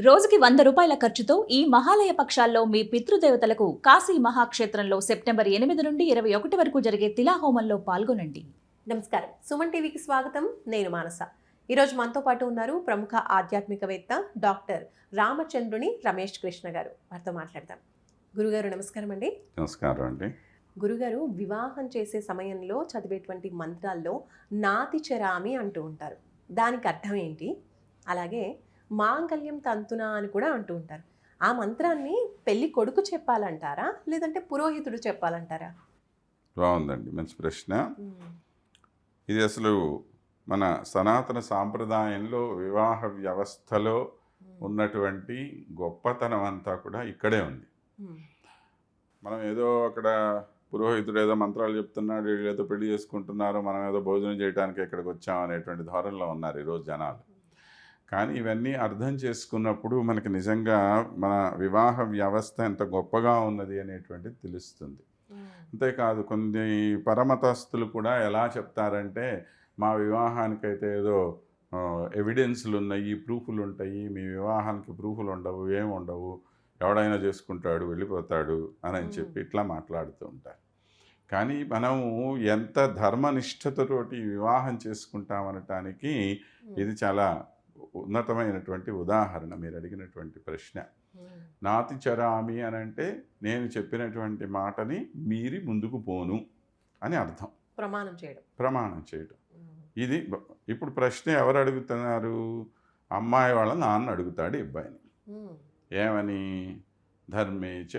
రోజుకి వంద రూపాయల ఖర్చుతో ఈ మహాలయ పక్షాల్లో మీ పితృదేవతలకు కాశీ మహాక్షేత్రంలో సెప్టెంబర్ ఎనిమిది నుండి ఇరవై ఒకటి వరకు జరిగే తిలాహోమంలో పాల్గొనండి. నమస్కారం. సుమన్ టీవీకి స్వాగతం. నేను మానస. ఈరోజు మనతో పాటు ఉన్నారు ప్రముఖ ఆధ్యాత్మికవేత్త డాక్టర్ రామచంద్రుని రమేష్ కృష్ణ గారు. వారితో మాట్లాడదాం. గురుగారు నమస్కారం అండి. నమస్కారం అండి. గురుగారు వివాహం చేసే సమయంలో చదివేటువంటి మంత్రాల్లో నాతి చరామి అంటూ ఉంటారు. దానికి అర్థం ఏంటి? అలాగే మాంగళ్యం తంతున అని కూడా అంటూ ఉంటారు. ఆ మంత్రాన్ని పెళ్ళి కొడుకు చెప్పాలంటారా? లేదంటే పురోహితుడు చెప్పాలంటారా? బాగుందండి. మంచి ప్రశ్న. ఇది అసలు మన సనాతన సాంప్రదాయంలో వివాహ వ్యవస్థలో ఉన్నటువంటి గొప్పతనం అంతా కూడా ఇక్కడే ఉంది. మనం ఏదో అక్కడ పురోహితుడు ఏదో మంత్రాలు చెప్తున్నాడు వీళ్ళు ఏదో పెళ్ళి చేసుకుంటున్నారు మనం ఏదో భోజనం చేయడానికి ఇక్కడికి వచ్చాం అనేటువంటి ధోరణిలో ఉన్నారు ఈరోజు జనాలు. కానీ ఇవన్నీ అర్థం చేసుకున్నప్పుడు మనకి నిజంగా మన వివాహ వ్యవస్థ ఎంత గొప్పగా ఉన్నది అనేటువంటిది తెలుస్తుంది. అంతేకాదు కొన్ని పరమతస్తులు కూడా ఎలా చెప్తారంటే మా వివాహానికైతే ఏదో ఎవిడెన్స్లు ఉన్నాయి ప్రూఫ్లు ఉంటాయి మీ వివాహానికి ప్రూఫ్లు ఉండవు ఏమి ఉండవు ఎవడైనా చేసుకుంటాడు వెళ్ళిపోతాడు అని అని చెప్పి ఇట్లా మాట్లాడుతూ ఉంటారు. కానీ మనము ఎంత ధర్మనిష్టతతోటి వివాహం చేసుకుంటామనటానికి ఇది చాలా ఉన్నతమైనటువంటి ఉదాహరణ మీరు అడిగినటువంటి ప్రశ్న. నాతి చరామి అని అంటే నేను చెప్పినటువంటి మాటని మీరి ముందుకు పోను అని అర్థం ప్రమాణం చేయడం ప్రమాణం ఉమ్. ఇది ఇప్పుడు ప్రశ్న ఎవరు అడుగుతున్నారు అమ్మాయి వాళ్ళ నాన్న అడుగుతాడు అబ్బాయిని. ఏమని ధర్మేచ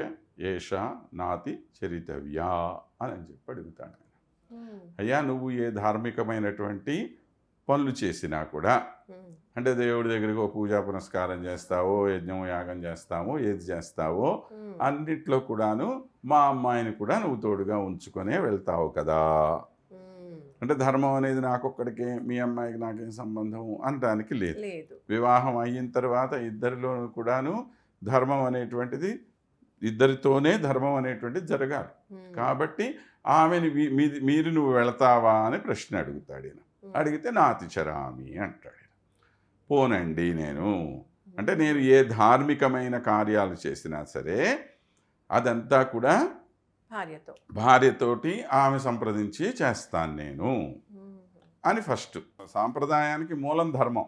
ఏష నాతి చరితవ్యా అని అని చెప్పి అడుగుతాడు ఆయన. అయ్యా నువ్వు ఏ ధార్మికమైనటువంటి పనులు చేసినా కూడా. అంటే దేవుడి దగ్గరికి ఒక పూజా పునస్కారం చేస్తావో యజ్ఞం యాగం చేస్తావో ఏది చేస్తావో. అన్నిట్లో కూడాను మా అమ్మాయిని కూడా నువ్వు తోడుగా ఉంచుకొనే వెళ్తావు కదా. అంటే ధర్మం అనేది నాకొక్కడికే మీ అమ్మాయికి నాకేం సంబంధం అనడానికి లేదు లేదు వివాహం అయిన తర్వాత ఇద్దరిలో కూడాను ధర్మం అనేటువంటిది ఇద్దరితోనే ధర్మం అనేటువంటిది జరగాలి. కాబట్టి ఆమెని మీరు నువ్వు వెళతావా అని ప్రశ్న అడుగుతాడు ఈయన. అడిగితే నాతి చరామి అంటాడు. పోనండి నేను. అంటే నేను ఏ ధార్మికమైన కార్యాలు చేసినా సరే అదంతా కూడా భార్యతో. భార్యతోటి ఆమె సంప్రదించి చేస్తాను నేను. అని ఫస్ట్. సాంప్రదాయానికి మూలం ధర్మం.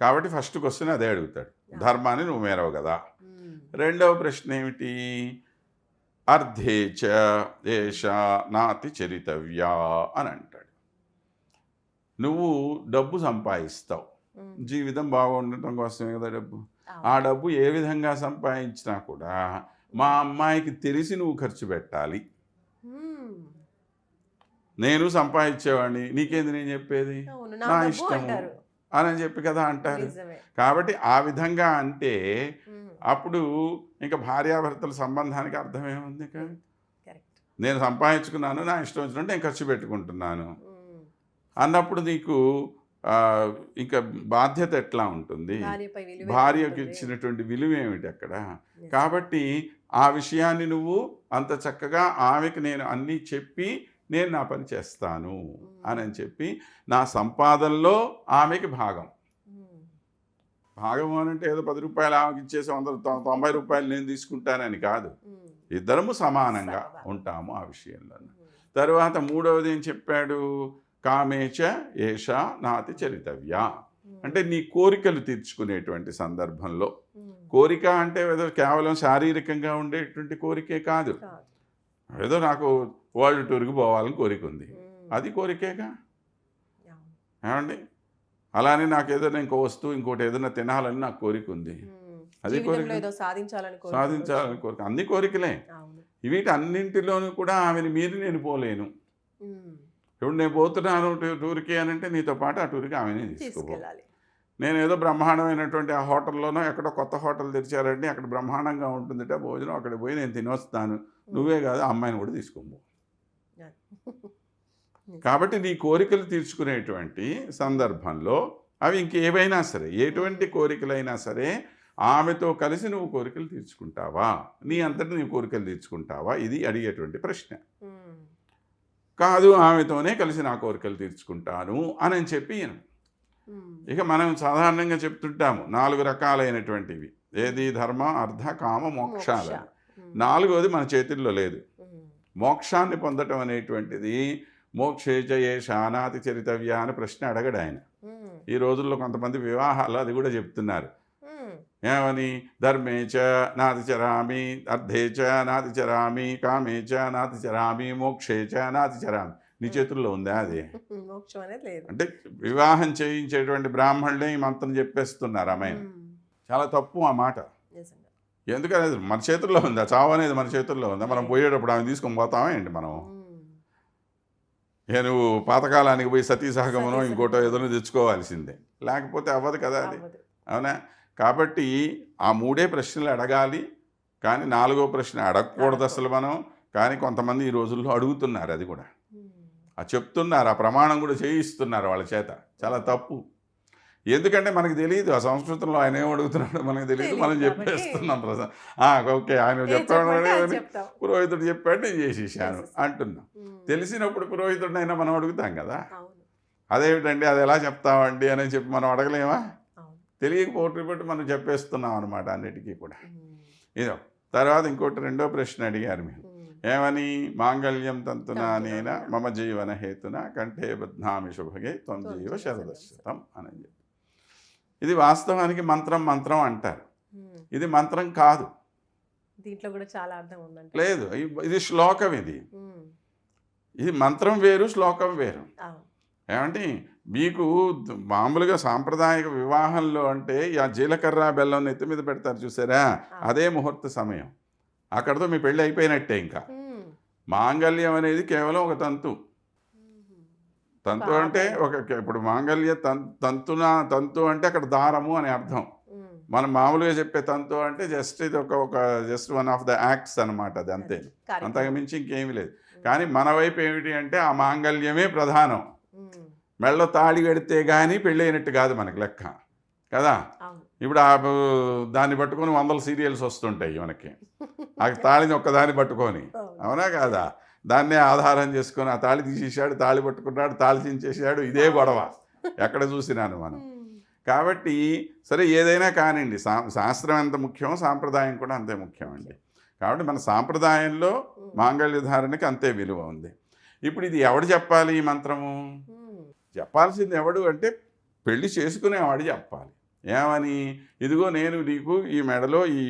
కాబట్టి ఫస్ట్ క్వశ్చన్ అదే అడుగుతాడు. ధర్మాన్ని నువ్వు మేరవు కదా. రెండవ ప్రశ్న ఏమిటి? అర్ధేచ ఏష నాతి చరితవ్యా అని అంటాడు. నువ్వు డబ్బు సంపాదిస్తావు. జీవితం బాగుండటం కోసమే కదా డబ్బు. ఆ డబ్బు ఏ విధంగా సంపాదించినా కూడా మా అమ్మాయికి తెలిసి నువ్వు ఖర్చు పెట్టాలి. నేను సంపాదించేవాడిని నీకేంది నేను చెప్పేది నా ఇష్టము. అని చెప్పి కదా అంటారు కాబట్టి ఆ విధంగా అంటే. అప్పుడు ఇంకా భార్యాభర్తల సంబంధానికి అర్థమేముంది ఇక కరెక్ట్ నేను సంపాదించుకున్నాను నా ఇష్టం వచ్చినట్టు నేను ఖర్చు పెట్టుకుంటున్నాను. అన్నప్పుడు నీకు ఇంకా బాధ్యత ఎట్లా ఉంటుంది భార్యకు. ఇచ్చినటువంటి విలువ ఏమిటి అక్కడ. కాబట్టి ఆ విషయాన్ని నువ్వు అంత చక్కగా ఆమెకి నేను అన్నీ చెప్పి నేను నా పని చేస్తాను అని అని చెప్పి నా సంపాదనలో ఆమెకి భాగం. భాగం అని అంటే ఏదో పది రూపాయలు ఆమెకి ఇచ్చేసి వంద తొంభై రూపాయలు నేను తీసుకుంటానని కాదు. ఇద్దరము సమానంగా సమానం. ఉంటాము ఆ విషయంలో. తర్వాత మూడవది ఏం చెప్పాడు కామేచ ఏష నాతి చరితవ్య. అంటే నీ కోరికలు తీర్చుకునేటువంటి సందర్భంలో. కోరిక అంటే ఏదో కేవలం శారీరకంగా ఉండేటువంటి కోరికే కాదు. ఏదో నాకు వరల్డ్ టూర్కి పోవాలని కోరిక ఉంది. అది కోరికేగా. ఏమండి అలానే నాకు ఏదైనా ఇంకో వస్తువు ఇంకోటి ఏదైనా తినాలని నాకు కోరిక ఉంది. అది కోరిక. సాధించాలని కోరిక అన్ని కోరికలే వీటి అన్నింటిలోనూ కూడా ఆమెను మీరి నేను పోలేను. ఇప్పుడు నేను పోతున్నాను టూర్కి అని అంటే నీతో పాటు ఆ టూర్కి ఆమెనే తీసుకెళ్ళాలి. నేను ఏదో బ్రహ్మాండమైనటువంటి ఆ హోటల్లోనో ఎక్కడో కొత్త హోటల్ తెరిచారంటే అక్కడ బ్రహ్మాండంగా ఉంటుందిట భోజనం అక్కడ పోయి నేను తినొస్తాను. నువ్వే కాదు ఆ అమ్మాయిని కూడా తీసుకోబో కాబట్టి నీ కోరికలు తీర్చుకునేటువంటి సందర్భంలో అవి ఇంకేవైనా సరే ఎటువంటి కోరికలైనా సరే ఆమెతో కలిసి నువ్వు కోరికలు తీర్చుకుంటావా? నీ అంతటి నీ కోరికలు తీర్చుకుంటావా? ఇది అడిగేటువంటి ప్రశ్న. కాదు ఆమెతోనే కలిసి నా కోరికలు తీర్చుకుంటాను అని అని చెప్పి. ఇక మనం సాధారణంగా చెప్తుంటాము నాలుగు రకాలైనటువంటివి ఏది ధర్మ అర్ధ కామ మోక్షాలు. నాలుగోది మన చేతుల్లో లేదు. మోక్షాన్ని పొందటం అనేటువంటిది మోక్షేచ ఏ శానాతి చరితవ్య అని ప్రశ్న అడగడు ఆయన. ఈ రోజుల్లో కొంతమంది వివాహాలు అది కూడా చెప్తున్నారు. ఏమని ధర్మేచ నాతి చరామి అర్ధేచ నాతి చరామి కామేచ నాతి చరామి మోక్షేచ నాతి చరామి నీ చేతుల్లో ఉందా అది? మోక్షం అనేది లేదు. అంటే వివాహం చేయించేటువంటి బ్రాహ్మణులే ఈ మంత్రం చెప్పేస్తున్నారు అమ్మాయిని. చాలా తప్పు ఆ మాట. ఎందుకనేది మన చేతుల్లో ఉందా? చావు అనేది మన చేతుల్లో ఉందా? మనం పోయేటప్పుడు ఆమె తీసుకొని పోతామా ఏంటి మనం. ఇక నువ్వు పాతకాలానికి పోయి సతీ సహగమనో సతీ ఇంకోటో. ఏదైనా తెచ్చుకోవాల్సిందే. లేకపోతే అవ్వదు కదా అది. అవునా? కాబట్టి ఆ మూడే ప్రశ్నలు అడగాలి. కానీ నాలుగో ప్రశ్న అడగకూడదు అసలు మనం. కానీ కొంతమంది ఈ రోజుల్లో అడుగుతున్నారు అది కూడా. ఆ చెప్తున్నారు ఆ ప్రమాణం కూడా చేయిస్తున్నారు వాళ్ళ చేత. చాలా తప్పు. ఎందుకంటే మనకు తెలియదు ఆ సంస్కృతంలో ఆయన ఏం అడుగుతున్నాడో మనకు తెలియదు మనం చెప్పేస్తున్నాం ప్రసా- ఆ, ఓకే ఆయన చెప్తాడు. పురోహితుడు చెప్పాడు నేను చేసేసాను. అంటున్నాం. తెలిసినప్పుడు పురోహితుడినైనా మనం అడుగుతాం కదా. అదేమిటండి అది ఎలా చెప్తామండి అని చెప్పి మనం అడగలేమా? అవును తెలియకపోతే బట్టి మనం చెప్పేస్తున్నాం అనమాట అన్నిటికీ కూడా. ఇదో తర్వాత ఇంకోటి రెండో ప్రశ్న అడిగారు మీరు. ఉమ్. ఏమని? మాంగళ్యం తంతునా నేన. మమ జీవన హేతున? కంఠే బధ్నామి శుభగే త్వం జీవ శరదశతం అని చెప్పి. ఇది వాస్తవానికి మంత్రం మంత్రం అంటారు. ఇది మంత్రం కాదు. దీంట్లో కూడా చాలా అర్థం ఉందంట. లేదు ఇది శ్లోకం ఇది. ఇది మంత్రం వేరు శ్లోకం వేరు. ఏమంటే మీకు మామూలుగా సాంప్రదాయక వివాహంలో అంటే ఆ జీలకర్ర బెల్లం నెత్తి మీద పెడతారు చూసారా? అదే ముహూర్త సమయం. అక్కడతో మీ పెళ్ళి అయిపోయినట్టే ఇంకా. ఉమ్. మాంగళ్యం అనేది కేవలం ఒక తంతు. తంతు అంటే ఒక ఇప్పుడు మాంగళ్య తం తంతున తంతు అంటే అక్కడ దారము అని అర్థం. మనం మామూలుగా చెప్పే తంతు అంటే జస్ట్ ఇది ఒక ఒక just one of the acts అనమాట అది అంతే. అంతకు మించి ఇంకేమీ లేదు. కానీ మన వైపు ఏమిటి అంటే ఆ మాంగళ్యమే ప్రధానం. ఉమ్. మెళ్ళ తాళి కడితే కానీ పెళ్ళైనట్టు కాదు మనకి లెక్క. కదా? ఇప్పుడు ఆ దాన్ని పట్టుకొని వందల సీరియల్స్ వస్తుంటాయి మనకి. ఆ తాళిని ఒక్కదాన్ని పట్టుకొని. అవును. కాదా? దాన్నే ఆధారం చేసుకొని ఆ తాళి తీసేసాడు తాళి పట్టుకున్నాడు తాళి చించేసాడు ఇదే గొడవ. ఎక్కడ చూసినాను మనం. కాబట్టి సరే ఏదైనా కానివ్వండి శాస్త్రం ఎంత ముఖ్యమో సాంప్రదాయం కూడా అంతే ముఖ్యం అండి కాబట్టి మన సాంప్రదాయంలో. మాంగళ్య ధారణకి అంతే విలువ ఉంది. ఇప్పుడు ఇది ఎవడు చెప్పాలి ఈ మంత్రము. చెప్పాల్సింది ఎవడు అంటే పెళ్ళి చేసుకునేవాడు చెప్పాలి. ఏమని? ఇదిగో నేను నీకు ఈ మెడలో ఈ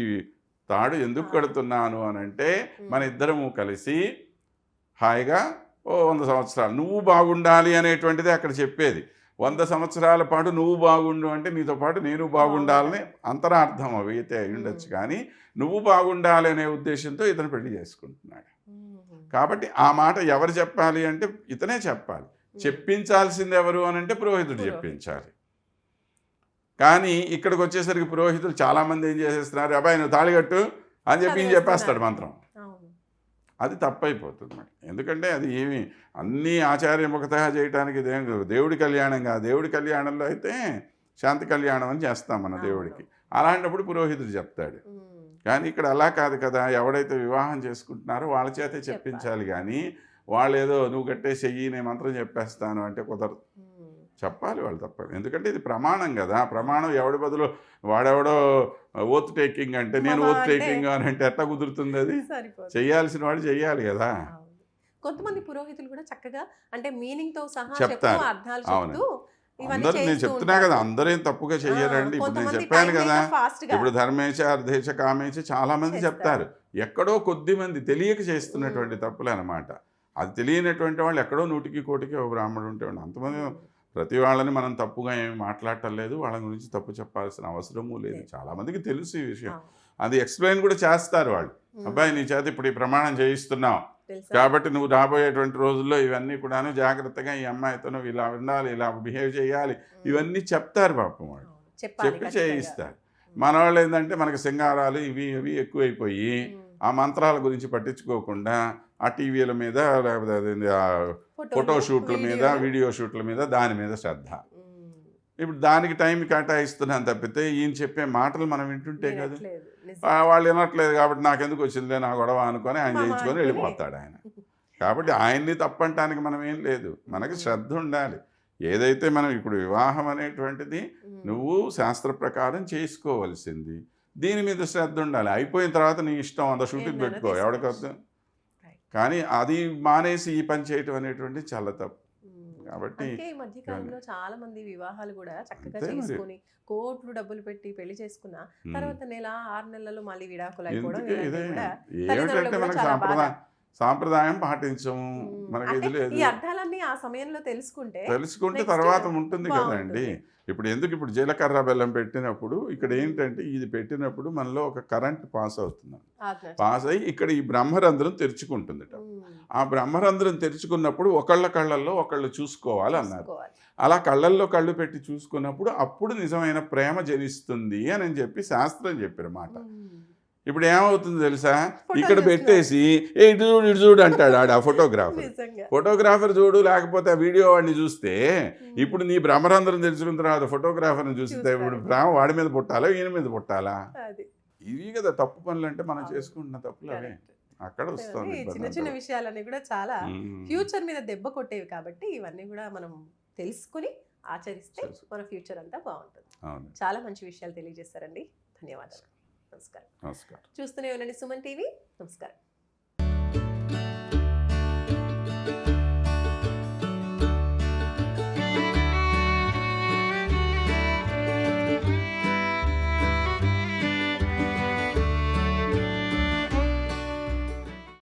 తాడు ఎందుకు కడుతున్నాను అని అంటే మన ఇద్దరము కలిసి హాయిగా ఓ వంద సంవత్సరాలు నువ్వు బాగుండాలి అనేటువంటిది అక్కడ చెప్పేది. వంద సంవత్సరాల పాటు నువ్వు బాగుండు అంటే నీతో పాటు నేను బాగుండాలని అంతరార్థం అవి అయితే అయి ఉండొచ్చు కానీ నువ్వు బాగుండాలి అనే ఉద్దేశంతో ఇతను పెళ్ళి చేసుకుంటున్నాడు. కాబట్టి ఆ మాట ఎవరు చెప్పాలి అంటే ఇతనే చెప్పాలి. చెప్పించాల్సింది ఎవరు అని అంటే పురోహితుడు. చెప్పించాలి. కానీ ఇక్కడికి వచ్చేసరికి పురోహితులు చాలామంది ఏం చేసేస్తున్నారు అబ్బాయి నువ్వు తాళిగట్టు అని చెప్పి చెప్పేస్తాడు మంత్రం. అది తప్పైపోతుంది మరి. ఎందుకంటే అది ఏమి అన్నీ ఆచార్యముఖత చేయడానికి. దేవుడి కళ్యాణం కాదు. దేవుడి కళ్యాణంలో అయితే శాంతి కళ్యాణం అని చేస్తాం మన దేవుడికి. అలాంటప్పుడు పురోహితుడు చెప్తాడు. ఉమ్. కానీ ఇక్కడ అలా కాదు కదా ఎవడైతే వివాహం చేసుకుంటున్నారో వాళ్ళ చేతే చెప్పించాలి కానీ వాళ్ళు ఏదో నువ్వు కట్టే చెయ్యి నేను మంత్రం చెప్పేస్తాను అంటే కుదరదు. చెప్పాలి వాళ్ళు తప్పదు ఎందుకంటే ఇది ప్రమాణం కదా ప్రమాణం ఎవడి బదులు వాడెవడో ఓత్ టేకింగ్ అంటే నేను ఓత్ టేకింగ్ అని అంటే ఎట్లా కుదురుతుంది అది చెయ్యాల్సిన వాడు చెయ్యాలి కదా. కొంతమంది పురోహితులు కూడా చక్కగా అంటే మీనింగ్తో సహా చెప్తారు. చెప్తూ అర్థాలు అవును. అందరూ నేను చెప్తున్నా కదా. అందరూ ఏం తప్పుగా చెయ్యరండి ఇప్పుడు నేను చెప్పాను కదా ఇప్పుడు ధర్మేచ అర్ధేచ కామేచ చాలా మంది. చెప్తారు ఎక్కడో కొద్ది మంది తెలియక చేస్తున్నటువంటి. తప్పులు అనమాట అది తెలియనటువంటి వాళ్ళు ఎక్కడో నూటికి కోటికి ఒక బ్రాహ్మడు ఉంటే ఉండు. అంతమంది. ప్రతి వాళ్ళని మనం తప్పుగా ఏమి మాట్లాడటం లేదు వాళ్ళ గురించి తప్పు చెప్పాల్సిన అవసరము లేదు లేదు. చాలా మందికి తెలుసు ఈ విషయం. అది ఎక్స్ప్లెయిన్ కూడా చేస్తారు వాళ్ళు. అబ్బాయి నీ చేత ఇప్పుడు ఈ ప్రమాణం చేయిస్తున్నావు? కాబట్టి నువ్వు రాబోయేటువంటి రోజుల్లో ఇవన్నీ కూడాను జాగ్రత్తగా ఈ అమ్మాయితో నువ్వు ఇలా ఉండాలి ఇలా బిహేవ్ చేయాలి. ఇవన్నీ చెప్తారు పాపం వాళ్ళు చెప్పి. చేయిస్తారు మన వాళ్ళు ఏంటంటే మనకి సింగారాలు ఇవి ఇవి ఎక్కువైపోయి. ఆ మంత్రాల గురించి పట్టించుకోకుండా ఆ టీవీల మీద లేకపోతే ఫోటో షూట్ల మీద. వీడియో షూట్ల మీద దాని మీద శ్రద్ధ. ఇప్పుడు దానికి టైం కేటాయిస్తున్నాను తప్పితే ఈయన చెప్పే మాటలు మనం వింటుంటే కదా. వాళ్ళు వినట్లేదు కాబట్టి నాకెందుకు వచ్చిందిలే నా గొడవ అనుకొని ఆయన చేయించుకొని. వెళ్ళిపోతాడు ఆయన. కాబట్టి ఆయన్ని తప్పంటానికి మనం ఏం లేదు. మనకి శ్రద్ధ ఉండాలి. ఏదైతే మనం ఇప్పుడు వివాహం అనేటువంటిది. నువ్వు శాస్త్ర ప్రకారం చేసుకోవలసింది. దీని మీద శ్రద్ధ ఉండాలి. అయిపోయిన తర్వాత నీ ఇష్టం అంత షూటింగ్ పెట్టుకో. తీసుకోవచ్చు. కానీ అది మానేసి ఈ పని చేయటం అనేటువంటి చాలా తప్పు. కాబట్టి ఈ మధ్య కాలంలో చాలా మంది వివాహాలు కూడా చక్కగా. చేసుకొని కోట్లు డబ్బులు పెట్టి పెళ్ళి చేసుకున్న. తర్వాత నెల ఆరు నెలలు మళ్ళీ విడాకులు అయిపోవడం ఏమిటంటే మనకి సాంప్రదాయం సాంప్రదాయం పాటించము. మనకి ఇది లేదు ఈ అర్థాలన్నీ ఆ సమయంలో తెలుసుకుంటే తెలుసుకుంటే తర్వాత ఉంటుంది. కదండి ఇప్పుడు ఎందుకు ఇప్పుడు జీలకర్ర బెల్లం పెట్టినప్పుడు ఇక్కడ ఏంటంటే ఇది పెట్టినప్పుడు మనలో ఒక కరెంట్ పాస్ అవుతుంది. పాస్ అయ్యి ఇక్కడ ఈ బ్రహ్మరంధ్రం తెరుచుకుంటుందిట ఉమ్. ఆ బ్రహ్మరంధ్రం తెరుచుకున్నప్పుడు ఒకళ్ళ కళ్ళల్లో ఒకళ్ళు చూసుకోవాలి అన్నారు. అలా కళ్ళల్లో కళ్ళు పెట్టి చూసుకున్నప్పుడు అప్పుడు నిజమైన ప్రేమ జనిస్తుంది అని చెప్పి శాస్త్రం చెప్పారు మాట. ఇప్పుడు ఏమవుతుంది తెలుసా ఇక్కడ. పెట్టేసి ఏ ఇటు చూడు ఇటు చూడు అంటాడు ఆడ ఆ ఫోటోగ్రాఫర్ ఫోటోగ్రాఫర్ చూడు లేకపోతే ఆ వీడియో వాడిని చూస్తే. ఇప్పుడు నీ భ్రమరంధ్రం తెలుసుకున్న తర్వాత ఫోటోగ్రాఫర్ని చూస్తే. ఇప్పుడు ప్రేమ వాడి మీద పుట్టాలా ఈయన మీద పుట్టాలా ఇవి కదా తప్పు పనులు అంటే మనం. చేసుకుంటున్న తప్పులు అవే. అక్కడ వస్తుంది చిన్న చిన్న. విషయాలన్నీ కూడా చాలా. ఫ్యూచర్ మీద దెబ్బ కొట్టేవి కాబట్టి ఇవన్నీ కూడా మనం తెలుసుకుని ఆచరిస్తే. మన ఫ్యూచర్ అంతా బాగుంటుంది చాలా మంచి విషయాలు తెలియజేస్తారండి ధన్యవాదాలు నమస్కారం. నమస్కారం. చూస్తూనే ఉండండి సుమన్ టీవీ. నమస్కారం.